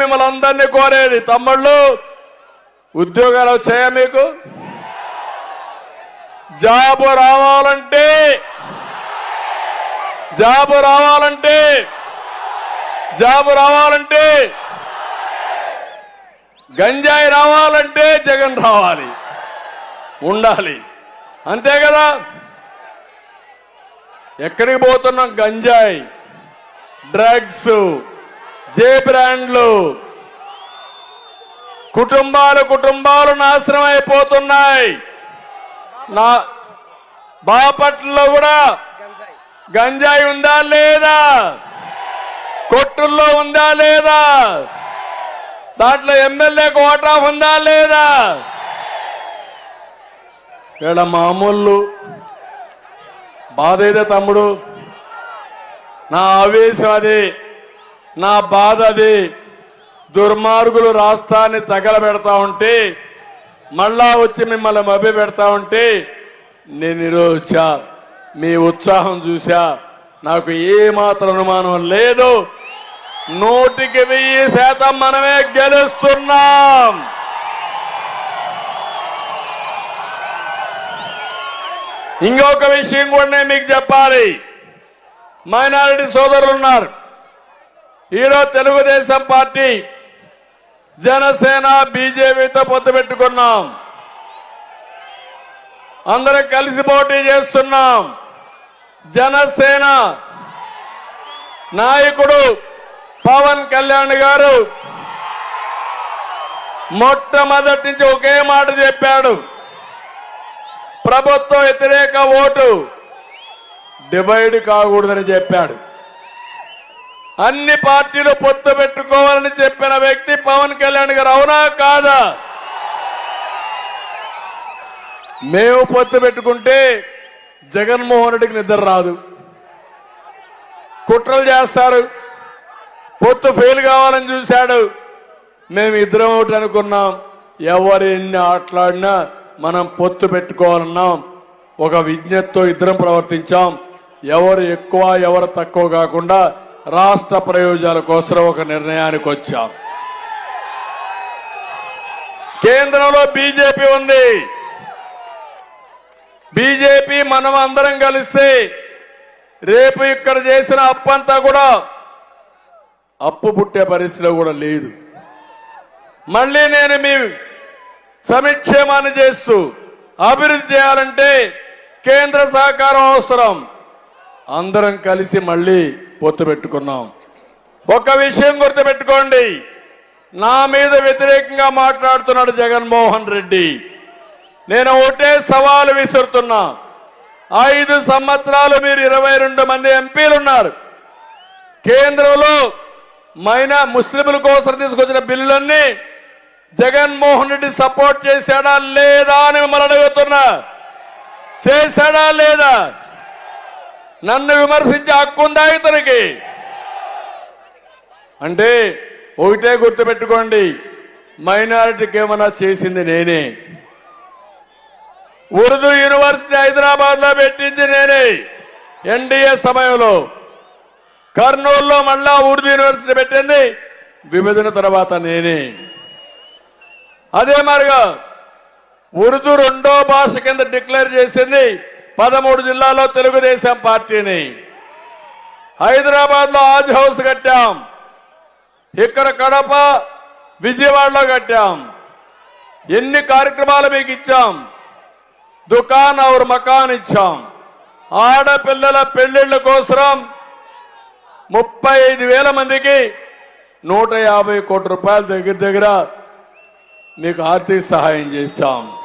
మిమ్మల్ని అందరినీ కోరేది తమ్ముళ్ళు ఉద్యోగాలు వచ్చాయా మీకు? జాబు రావాలంటే జాబు రావాలంటే జాబు రావాలంటే గంజాయి రావాలంటే జగన్ రావాలి ఉండాలి. అంతే కదా? ఎక్కడికి పోతున్నాం? గంజాయి డ్రగ్స్. జే బ్రాండ్లు. కుటుంబాలు కుటుంబాలు నాశనం అయిపోతున్నాయి. నా బాపట్లలో కూడా గంజాయి ఉందా లేదా? కొట్టుల్లో ఉందా లేదా? దాంట్లో ఎమ్మెల్యే కోటా ఉందా లేదా? ఇక్కడ మామూలు బాధ తమ్ముడు. నా ఆవేశం అది. నా బాధ అది. దుర్మార్గులు రాష్ట్రాన్ని తగలబెడతా ఉంటే మళ్ళా వచ్చి మిమ్మల్ని మభ్య పెడతా ఉంటే నేను ఈరోజు వచ్చా మీ ఉత్సాహం చూసా నాకు ఏమాత్రం అనుమానం లేదు. నూటికి వెయ్యి శాతం మనమే గెలుస్తున్నాం. ఇంకొక విషయం కూడా నేను మీకు చెప్పాలి. మైనారిటీ సోదరులు ఉన్నారు. ఈరోజు తెలుగుదేశం పార్టీ జనసేన బీజేపీతో పొత్తు పెట్టుకున్నాం. అందరం కలిసి పోటీ చేస్తున్నాం. జనసేన నాయకుడు పవన్ కళ్యాణ్ గారు మొట్టమొదటి నుంచి ఒకే మాట చెప్పాడు. ప్రభుత్వ వ్యతిరేక ఓటు డివైడ్ కాకూడదని చెప్పాడు. అన్ని పార్టీలు పొత్తు పెట్టుకోవాలని చెప్పిన వ్యక్తి పవన్ కళ్యాణ్ గారు. అవునా కాదా? మేము పొత్తు పెట్టుకుంటే జగన్మోహన్ రెడ్డికి నిద్ర రాదు. కుట్రలు చేస్తారు పొత్తు ఫెయిల్ కావాలని చూశాడు. మేము ఇద్దరం ఒకటి అనుకున్నాం. ఎవరు ఎన్ని ఆటలాడినా మనం పొత్తు పెట్టుకోవాలన్నాం. ఒక విజ్ఞతతో ఇద్దరం ప్రవర్తించాం. ఎవరు ఎక్కువ ఎవరు తక్కువ కాకుండా రాష్ట్ర ప్రయోజనాల కోసం ఒక నిర్ణయానికి వచ్చాం. కేంద్రంలో బీజేపీ ఉంది. బీజేపీ మనం అందరం కలిస్తే రేపు ఇక్కడ చేసిన అప్పంతా కూడా అప్పు పుట్టే పరిస్థితిలో కూడా లేదు. మళ్ళీ నేను మీ సమిక్షేమాన్ని చేస్తూ అభివృద్ధి చేయాలంటే కేంద్ర సహకారం అవసరం. అందరం కలిసి మళ్ళీ పొత్తు పెట్టుకున్నాం. ఒక విషయం గుర్తుపెట్టుకోండి. నా మీద వ్యతిరేకంగా మాట్లాడుతున్నాడు జగన్మోహన్ రెడ్డి. నేను ఒకటే సవాలు విసురుతున్నా. ఐదు సంవత్సరాలు మీరు ఇరవై రెండు మంది ఎంపీలు ఉన్నారు. కేంద్రంలో మైనా ముస్లింల కోసం తీసుకొచ్చిన బిల్లులన్నీ జగన్మోహన్ రెడ్డి సపోర్ట్ చేశాడా లేదా అని మిమ్మల్ని అడుగుతున్నా. చేశాడా లేదా? నన్ను విమర్శించే హక్కు ఉందా ఇతనికి? అంటే ఒకటే గుర్తుపెట్టుకోండి మైనారిటీకి ఏమైనా చేసింది నేనే. ఉర్దూ యూనివర్సిటీ హైదరాబాద్లో పెట్టించి నేనే ఎన్డీఏ సమయంలో. కర్నూలులో మళ్ళా ఉర్దూ యూనివర్సిటీ పెట్టింది విభజన తర్వాత నేనే. అదే మరిగా ఉర్దూ రెండో భాష కింద డిక్లేర్ చేసింది పదమూడు జిల్లాలో తెలుగుదేశం పార్టీని. హైదరాబాద్లో ఆజ్ హౌస్ కట్టాం. ఇక్కడ కడప విజయవాడలో కట్టాం. ఎన్ని కార్యక్రమాలు మీకు ఇచ్చాం? దుకాన్ ఔర్ మకాన్ ఇచ్చాం. ఆడపిల్లల పెళ్ళిళ్ళ కోసం ముప్పై ఐదు వేల మందికి నూట యాభై కోట్ల రూపాయల దగ్గర దగ్గర మీకు ఆర్థిక సహాయం చేస్తాం.